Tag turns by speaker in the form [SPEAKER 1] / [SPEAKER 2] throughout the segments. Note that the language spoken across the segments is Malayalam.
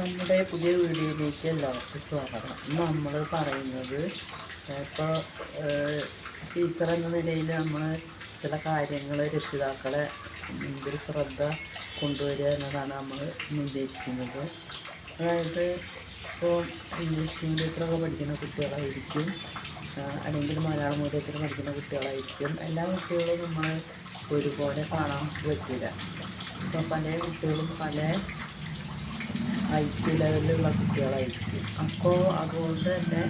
[SPEAKER 1] നമ്മുടെ പുതിയ വീഡിയോയിലേക്ക് എല്ലാവർക്കും സ്വാഗതം. ഇന്ന് നമ്മൾ പറയുന്നത് ഇപ്പോൾ ടീച്ചർ എന്ന നിലയിൽ നമ്മൾ ചില കാര്യങ്ങൾ രക്ഷിതാക്കളെ മുമ്പിൽ ശ്രദ്ധ കൊണ്ടുവരിക എന്നതാണ് നമ്മൾ ഉദ്ദേശിക്കുന്നത്. അതായത് ഇപ്പോൾ ഇംഗ്ലീഷ് മീഡിയത്തിലൊക്കെ പഠിക്കുന്ന കുട്ടികളായിരിക്കും അല്ലെങ്കിൽ മലയാളം മീഡിയത്തിൽ പഠിക്കുന്ന കുട്ടികളായിരിക്കും. എല്ലാ കുട്ടികളും നമ്മൾ ഒരുപോലെ കാണാൻ പറ്റില്ല. ഇപ്പോൾ പല കുട്ടികളും പല ഐ ക്യു ലെവലിലുള്ള കുട്ടികളായിരിക്കും. അപ്പോൾ അതുകൊണ്ട് തന്നെ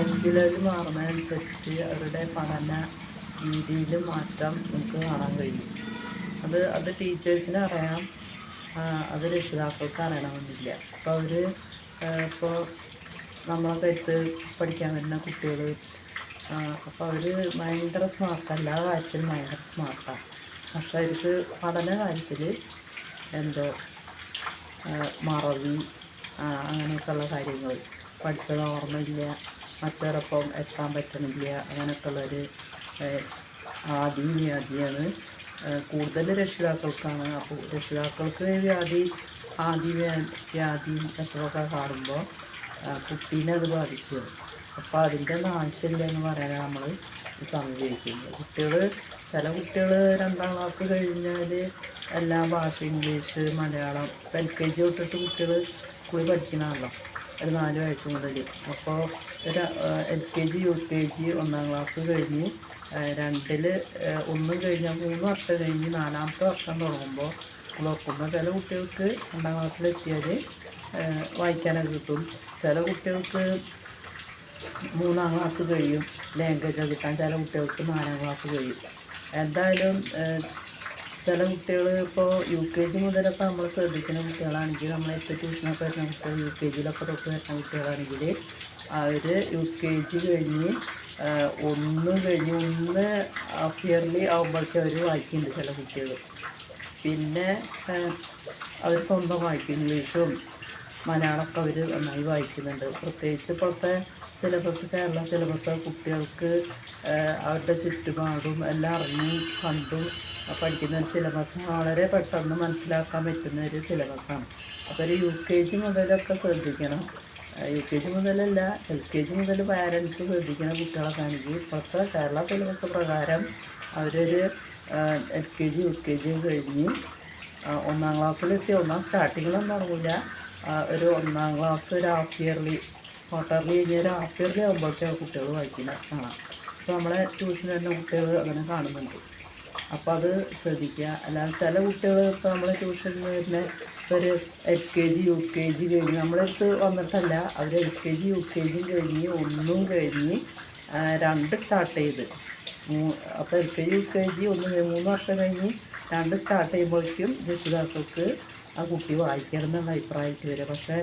[SPEAKER 1] ഐ ക്യു ലെവൽ മാറുന്നതനുസരിച്ച് അവരുടെ പഠന രീതിയിൽ മാറ്റം നമുക്ക് കാണാൻ കഴിയും. അത് അത് ടീച്ചേഴ്സിന് അറിയാം അത് രക്ഷിതാക്കൾക്ക് അറിയണമെന്നില്ല. അപ്പോൾ അവർ ഇപ്പോൾ നമ്മളൊക്കെ എടുത്ത് പഠിക്കാൻ വരുന്ന കുട്ടികൾ അപ്പോൾ അവർ ഭയങ്കര സ്മാർട്ടാണ് എല്ലാ കാര്യത്തിലും ഭയങ്കര സ്മാർട്ടാണ് പക്ഷേ അവർക്ക് പഠന കാര്യത്തിൽ എന്തോ മറവി അങ്ങനെയൊക്കെയുള്ള കാര്യങ്ങൾ. പഠിച്ചത് ഓർമ്മയില്ല. മറ്റൊരൊപ്പം എത്താൻ പറ്റണില്ല. അങ്ങനെയൊക്കെയുള്ളൊരു ആദി വ്യാധിയാണ്. കൂടുതൽ രക്ഷിതാക്കൾക്കാണ്. അപ്പോൾ രക്ഷിതാക്കൾക്ക് വ്യാധി ആദി വ്യാ- വ്യാധിയും വിഷമൊക്കെ കാണുമ്പോൾ കുട്ടീനെ അത് ബാധിക്കും. അപ്പോൾ അതിന്റെ നാശമില്ല എന്ന് പറയാനാണ് നമ്മൾ സമീപിക്കുന്നത് കുട്ടികൾ ചില കുട്ടികൾ രണ്ടാം ക്ലാസ് കഴിഞ്ഞാൽ എല്ലാ ഭാഷ English Malayalam L K G തൊട്ടിട്ട് കുട്ടികൾ സ്കൂളിൽ പഠിക്കണമല്ലോ ഒരു നാല് വയസ്സ് മുതൽ അപ്പോൾ ഒരു L K G U K G ഒന്നാം ക്ലാസ് കഴിഞ്ഞ് രണ്ടിൽ ഒന്നും കഴിഞ്ഞാൽ മൂന്ന് വർഷം കഴിഞ്ഞ് നാലാമത്തെ വർഷം തുടങ്ങുമ്പോൾ സ്കൂൾ തുറക്കുമ്പോൾ ചില കുട്ടികൾക്ക് രണ്ടാം ക്ലാസ്സിലെത്തിയാൽ വായിക്കാനൊക്കെ കിട്ടും. ചില കുട്ടികൾക്ക് മൂന്നാം ക്ലാസ് കഴിയും. ലാംഗ്വേജ് കിട്ടാൻ ചില കുട്ടികൾക്ക് നാലാം ക്ലാസ് കഴിയും. എന്തായാലും ചില കുട്ടികൾ ഇപ്പോൾ യു കെ ജി മുതലൊക്കെ നമ്മൾ ശ്രദ്ധിക്കുന്ന കുട്ടികളാണെങ്കിൽ നമ്മൾ എത്ര ട്യൂഷനൊക്കെ വരുന്ന കുട്ടികൾ യു കെ ജിയിലൊക്കെ തൊട്ട് വരുന്ന കുട്ടികളാണെങ്കിൽ അവർ യു കെ ജി കഴിഞ്ഞ് ഒന്ന് കഴിഞ്ഞ് ഒന്ന് ഹാഫ് ഇയർലി ആകുമ്പോഴേക്കും അവർ വായിക്കുന്നുണ്ട് ചില കുട്ടികൾ പിന്നെ അവർ സ്വന്തം വായിക്കും ഇംഗ്ലീഷും മലയാളമൊക്കെ അവർ നന്നായി വായിക്കുന്നുണ്ട്. പ്രത്യേകിച്ച് ഇപ്പോഴത്തെ സിലബസ് കേരള സിലബസ് കുട്ടികൾക്ക് അവരുടെ ചുറ്റുപാടും എല്ലാം അറിഞ്ഞും കണ്ടും പഠിക്കുന്ന ഒരു സിലബസ് വളരെ പെട്ടെന്ന് മനസ്സിലാക്കാൻ പറ്റുന്ന ഒരു സിലബസാണ് അപ്പോൾ ഒരു യു കെ ജി മുതലൊക്കെ ശ്രദ്ധിക്കണം. യു കെ ജി മുതലല്ല എൽ കെ ജി മുതൽ പാരൻസ് ശ്രദ്ധിക്കുന്ന കുട്ടികളൊക്കെ ആണെങ്കിൽ ഇപ്പോഴത്തെ കേരള സിലബസ് പ്രകാരം അവരൊരു L K G U K G കഴിഞ്ഞ് ഒന്നാം ക്ലാസ്സിലെത്തി ഒന്നാം സ്റ്റാർട്ടിങ്ങിലൊന്നും തുടങ്ങില്ല ഒരു ഒന്നാം ക്ലാസ് ഒരു ഹാഫ് ഇയർലി ക്വാർട്ടർലി കഴിഞ്ഞ ഒരു ഹാഫ് ഇയർലി ആകുമ്പോഴത്തേക്ക് കുട്ടികൾ വായിക്കുന്ന കാണാം അപ്പോൾ നമ്മളെ ട്യൂഷൻ തന്നെ കുട്ടികൾ അങ്ങനെ കാണുന്നുണ്ട്. അപ്പോൾ അത് ശ്രദ്ധിക്കുക. അല്ലാതെ ചില കുട്ടികൾ ഇപ്പോൾ നമ്മളെ ട്യൂഷനിൽ വരുന്ന ഒരു L K G U K G കഴിഞ്ഞ് നമ്മളടുത്ത് വന്നിട്ടല്ല. അവർ L K G U K G കഴിഞ്ഞ് ഒന്നും കഴിഞ്ഞ് രണ്ട് സ്റ്റാർട്ട് ചെയ്ത്. അപ്പോൾ L K G U K G ഒന്ന് മൂന്ന് വർഷം കഴിഞ്ഞ് രണ്ട് സ്റ്റാർട്ട് ചെയ്യുമ്പോഴേക്കും രക്ഷിതാക്കൾക്ക് ആ കുട്ടി വായിക്കണം എന്നുള്ള അഭിപ്രായത്തിൽ വരെ പക്ഷേ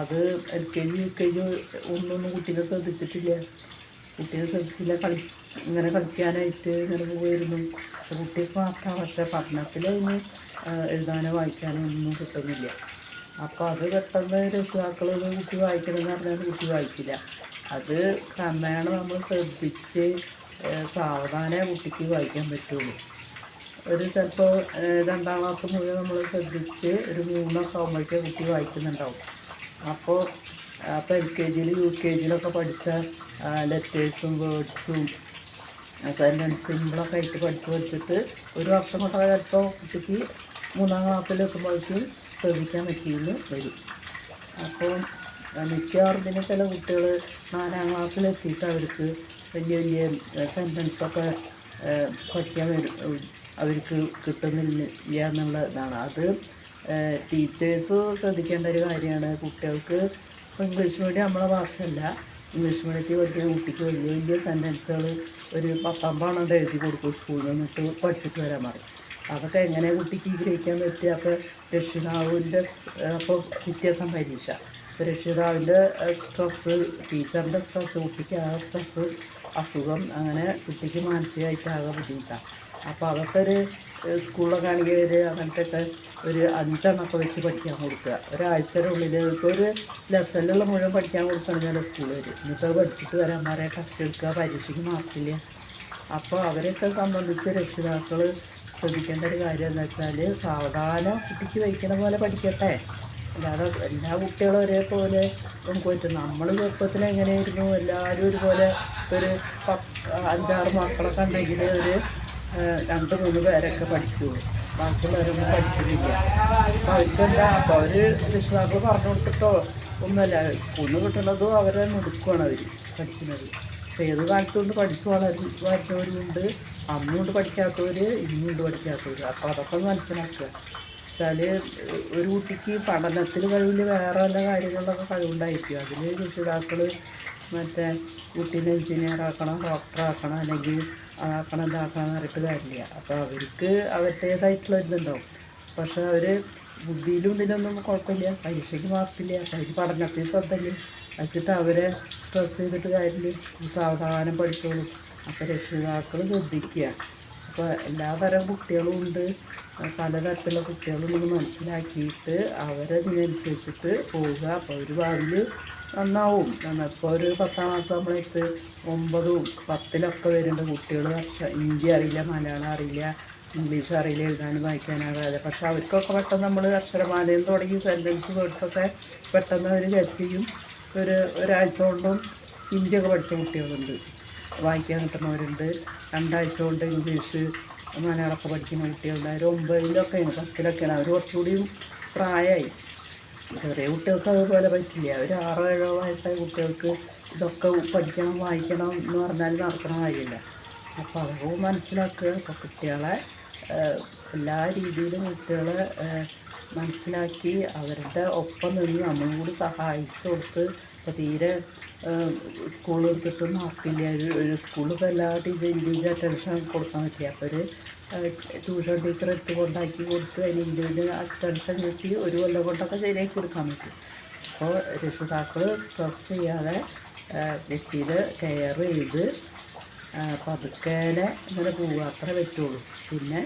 [SPEAKER 1] അത് L K G U K G ഒന്നൊന്നും കുട്ടികൾ ശ്രദ്ധിച്ചിട്ടില്ല. കുട്ടിയെ ശ്രദ്ധിച്ചില്ല കളി ഇങ്ങനെ കളിക്കാനായിട്ട് ഇങ്ങനെ പോയിരുന്നു. കുട്ടി സ്മാർട്ടാണ് പക്ഷേ പഠനത്തിൽ അതിന് എഴുതാനോ വായിക്കാനോ ഒന്നും കിട്ടുന്നില്ല. അപ്പോൾ അത് പെട്ടെന്ന് രക്ഷിതാക്കൾ കുട്ടി വായിക്കണമെന്ന് പറഞ്ഞാൽ കുട്ടി വായിക്കില്ല. അത് ക്രമേണ നമ്മൾ ശ്രദ്ധിച്ച് സാവധാനമേ കുട്ടിക്ക് വായിക്കാൻ പറ്റുള്ളൂ. ഒരു ചിലപ്പോൾ രണ്ടാം ക്ലാസ് മുതൽ നമ്മൾ ശ്രദ്ധിച്ച് ഒരു മൂന്നൊക്കെ ആകുമ്പോഴേക്കും കുട്ടി വായിക്കുന്നുണ്ടാവും. അപ്പോൾ അപ്പോൾ എൽ കെ ജിയിൽ യു കെ ജിയിലൊക്കെ പഠിച്ച ലെറ്റേഴ്സും വേർഡ്സും സെന്റൻസ് സിമ്പിളൊക്കെ ആയിട്ട് പഠിച്ച് പഠിച്ചിട്ട് ഒരു വർഷം കൊണ്ടൊക്കെ ചിലപ്പോൾ കുട്ടിക്ക് മൂന്നാം ക്ലാസ്സിലെത്തുമ്പോഴേക്കും ശ്രദ്ധിക്കാൻ പറ്റിയെന്ന് വരും. അപ്പോൾ മിക്കവാറും പിന്നെ ചില കുട്ടികൾ നാലാം ക്ലാസ്സിലെത്തിയിട്ട് അവർക്ക് വലിയ വലിയ സെന്റൻസൊക്കെ വരും അവർക്ക് കിട്ടുന്നില്ല എന്നുള്ള ഇതാണ് അത് ടീച്ചേഴ്സ് ശ്രദ്ധിക്കേണ്ട ഒരു കാര്യമാണ്. കുട്ടികൾക്ക് ഇപ്പോൾ ഇംഗ്ലീഷ് മീഡിയം നമ്മളെ ഭാഷയല്ല. ഇംഗ്ലീഷ് മീഡിയത്തിൽ പഠിക്കുന്ന കുട്ടിക്ക് വലിയ വലിയ സെന്റൻസുകൾ ഒരു പത്തമ്പത് എഴുതി കൊടുക്കും സ്കൂളിൽ നിന്നിട്ട് പഠിച്ചിട്ട് വരാൻ പറയും. അതൊക്കെ എങ്ങനെ കുട്ടിക്ക് ഗ്രഹിക്കാൻ പറ്റുക? അപ്പോൾ രക്ഷിതാവിന്റെ അപ്പോൾ വ്യത്യാസം പരീക്ഷ. രക്ഷിതാവിന്റെ സ്ട്രെസ്സ് ടീച്ചറിന്റെ സ്ട്രെസ്സ് കുട്ടിക്ക് ആ സ്ട്രെസ്സ് അസുഖം അങ്ങനെ കുട്ടിക്ക് മാനസികമായിട്ട് ആകെ ബുദ്ധിമുട്ടാണ് അപ്പോൾ അതൊക്കെ ഒരു സ്കൂളിലൊക്കെ ആണെങ്കിൽ ഒരു അങ്ങനത്തെ ഒക്കെ ഒരു അഞ്ചെണ്ണൊക്കെ വെച്ച് പഠിക്കാൻ കൊടുക്കുക. ഒരാഴ്ചയുടെ ഉള്ളിൽ ഇപ്പോൾ ഒരു ലെസണിലുള്ള മുഴുവൻ പഠിക്കാൻ കൊടുക്കണമെങ്കിൽ സ്കൂളിൽ അത് പഠിച്ചിട്ട് വരാൻ പറയാൻ ടെസ്റ്റ് എടുക്കുക പരീക്ഷയ്ക്ക് മാർക്കില്ല അപ്പോൾ അവരെയൊക്കെ സംബന്ധിച്ച് രക്ഷിതാക്കൾ ശ്രദ്ധിക്കേണ്ട ഒരു കാര്യം എന്താ വെച്ചാൽ സാവധാനം കുട്ടിക്ക് വയ്ക്കണ പോലെ പഠിക്കട്ടെ. അല്ലാതെ എല്ലാ കുട്ടികളും ഒരേപോലെ നമുക്ക് നമ്മൾ ചെറുപ്പത്തിൽ എങ്ങനെയായിരുന്നു എല്ലാവരും ഒരുപോലെ ഒരു അഞ്ചാറ് മക്കളൊക്കെ ഉണ്ടെങ്കിൽ ഒരു രണ്ട് മൂന്ന് പേരൊക്കെ പഠിക്കുള്ളൂ ബാക്കിയുള്ളവരൊന്നും പഠിക്കുന്നില്ല. അപ്പോൾ അവർക്കെന്താ അപ്പോൾ അവർ രക്ഷിതാക്കൾ പറഞ്ഞു കൊടുത്തിട്ടോ ഒന്നുമല്ല. സ്കൂളിൽ കിട്ടുന്നതും അവരെ മുടുക്കുവാണ് അവർ പഠിക്കുന്നത്. അപ്പോൾ ഏത് കാലത്തുകൊണ്ട് പഠിച്ചു വളരും വരുന്നവരുമുണ്ട് അന്നുകൊണ്ട് പഠിക്കാത്തവർ ഇന്നുകൊണ്ട് പഠിക്കാത്തവർ അപ്പോൾ അതൊക്കെ മനസ്സിലാക്കുക. വെച്ചാൽ ഒരു കുട്ടിക്ക് പഠനത്തിന് കഴിവിൽ വേറെ വല്ല കാര്യങ്ങളിലൊക്കെ കഴിവുണ്ടായിരിക്കും. അതിൽ രക്ഷിതാക്കൾ മറ്റേ കുട്ടീനെ എഞ്ചിനീയറാക്കണം ഡോക്ടറാക്കണം അല്ലെങ്കിൽ ആക്കണം അല്ലെങ്കിൽ ഇതാക്കണം എന്ന് പറഞ്ഞിട്ട് കാര്യമില്ല. അപ്പോൾ അവർക്ക് അവരുടേതായിട്ടുള്ള ഇതുണ്ടാവും. പക്ഷെ അവർ ബുദ്ധിയിലും ഇതിലൊന്നും കുഴപ്പമില്ല. പരീക്ഷയ്ക്ക് മാർക്കില്ല. പരീക്ഷ പഠനത്തിൽ ശ്രദ്ധയില്ല വെച്ചിട്ട് അവരെ സ്ട്രെസ് ചെയ്തിട്ട് കാര്യമില്ല. സാവധാനം പഠിച്ചോളും. അപ്പോൾ രക്ഷിതാക്കൾ ശ്രദ്ധിക്കുക. അപ്പോൾ എല്ലാതരം കുട്ടികളും ഉണ്ട്. പലതരത്തിലുള്ള നിങ്ങൾ മനസ്സിലാക്കിയിട്ട് അവരതിനനുസരിച്ചിട്ട് പോവുക. അപ്പോൾ ഒരു ഭാവിയിൽ നന്നാവും. ഇപ്പോൾ ഒരു പത്താം ക്ലാസ് നമ്മളെടുത്ത് ഒമ്പതും പത്തിലൊക്കെ വരുന്ന കുട്ടികൾ ഹിന്ദി അറിയില്ല മലയാളം അറിയില്ല ഇംഗ്ലീഷ് അറിയില്ല എഴുതാനും വായിക്കാനാകാതെ പക്ഷെ അവർക്കൊക്കെ പെട്ടെന്ന് നമ്മൾ അക്ഷരമാലയിൽ തുടങ്ങി സെന്റൻസ് വേർഡ്സൊക്കെ പെട്ടെന്ന് അവർ ഗസ് ചെയ്യും. ഒരു ഒരാഴ്ച കൊണ്ടും ഹിന്ദിയൊക്കെ പഠിച്ച കുട്ടികളുണ്ട്. വായിക്കാൻ കിട്ടുന്നവരുണ്ട്. രണ്ടാഴ്ച കൊണ്ട് ഇംഗ്ലീഷ് മലയാളമൊക്കെ പഠിക്കുന്ന കുട്ടികളുണ്ട്. അവർ ഒമ്പതിലൊക്കെയാണ് പത്തിലൊക്കെയാണ്. അവർ കുറച്ചുകൂടിയും പ്രായമായി ചെറിയ കുട്ടികൾക്ക് അതുപോലെ പറ്റില്ല. ഒരു ആറോ ഏഴോ വയസ്സായ കുട്ടികൾക്ക് ഇതൊക്കെ പഠിക്കണം വായിക്കണം എന്ന് പറഞ്ഞാൽ നടക്കണ കാര്യമില്ല. അപ്പോൾ അതൊക്കെ മനസ്സിലാക്കുക. കുട്ടികളെ എല്ലാ രീതിയിലും കുട്ടികളെ മനസ്സിലാക്കി അവരുടെ ഒപ്പം നിന്ന് നമ്മളും കൂടി സഹായിച്ചു കൊടുത്ത് ഇപ്പോൾ തീരെ സ്കൂളിൽ എടുത്തിട്ട് മാർക്കില്ല ഒരു ഒരു സ്കൂളിൽ ഇപ്പോൾ എല്ലാ ഇൻഡിവിജ്വൽ അറ്റൻഷൻ കൊടുക്കാൻ പറ്റില്ല. അപ്പോൾ ഒരു ട്യൂഷൻ ടീച്ചർ എടുത്ത് കൊണ്ടാക്കി കൊടുത്ത് അതിന് ഇൻഡിവിജ്വൽ അറ്റൻഷൻ കിട്ടി ഒരു കൊല്ലം കൊണ്ടൊക്കെ ശരിയാക്കി കൊടുക്കാൻ പറ്റും. അപ്പോൾ രക്ഷിതാക്കൾ സ്ട്രെസ് ചെയ്യാതെ വ്യക്തിയിൽ കെയർ ചെയ്ത് പതുക്കേനെ ഇങ്ങനെ പോവുക. അത്ര പറ്റുള്ളൂ. പിന്നെ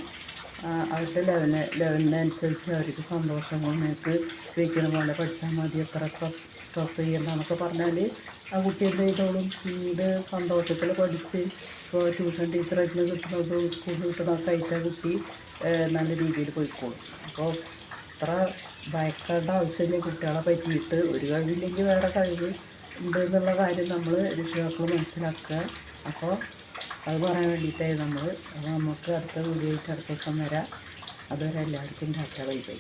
[SPEAKER 1] അവരുടെ ലെവലിന് ലെവലിനനുസരിച്ച് അവർക്ക് സന്തോഷം നിങ്ങൾക്ക് വയ്ക്കുന്ന പോലെ പഠിച്ചാൽ മതി എത്ര സ്ട്രെസ് സ്ട്രെസ് ചെയ്യണ്ടെന്നൊക്കെ പറഞ്ഞാൽ ആ കുട്ടി എന്ത് ചെയ്തോളും? ഇത് സന്തോഷത്തിൽ പഠിച്ച് ഇപ്പോൾ ട്യൂഷൻ ടീച്ചറായിട്ട് കിട്ടുന്നതും സ്കൂളിൽ കിട്ടുന്നതൊക്കെ ആയിട്ട് ആ കുട്ടി നല്ല രീതിയിൽ പോയിക്കോളും. അപ്പോൾ അത്ര ഭയക്കേണ്ട ആവശ്യമില്ല കുട്ടികളെ പറ്റിയിട്ട്. ഒരു കഴിവില്ലെങ്കിൽ വേറെ കഴിവ് ഉണ്ട് എന്നുള്ള കാര്യം നമ്മൾ രക്ഷിതാക്കൾ മനസ്സിലാക്കുക. അപ്പോൾ അത് പറയാൻ വേണ്ടിയിട്ടായി നമ്മൾ അപ്പോൾ നമുക്ക് അടുത്ത വീഡിയോയ്ക്ക് അടുത്ത ദിവസം വരാം. അതുവരെ എല്ലാവർക്കും ടാറ്റ ബൈ ബൈ.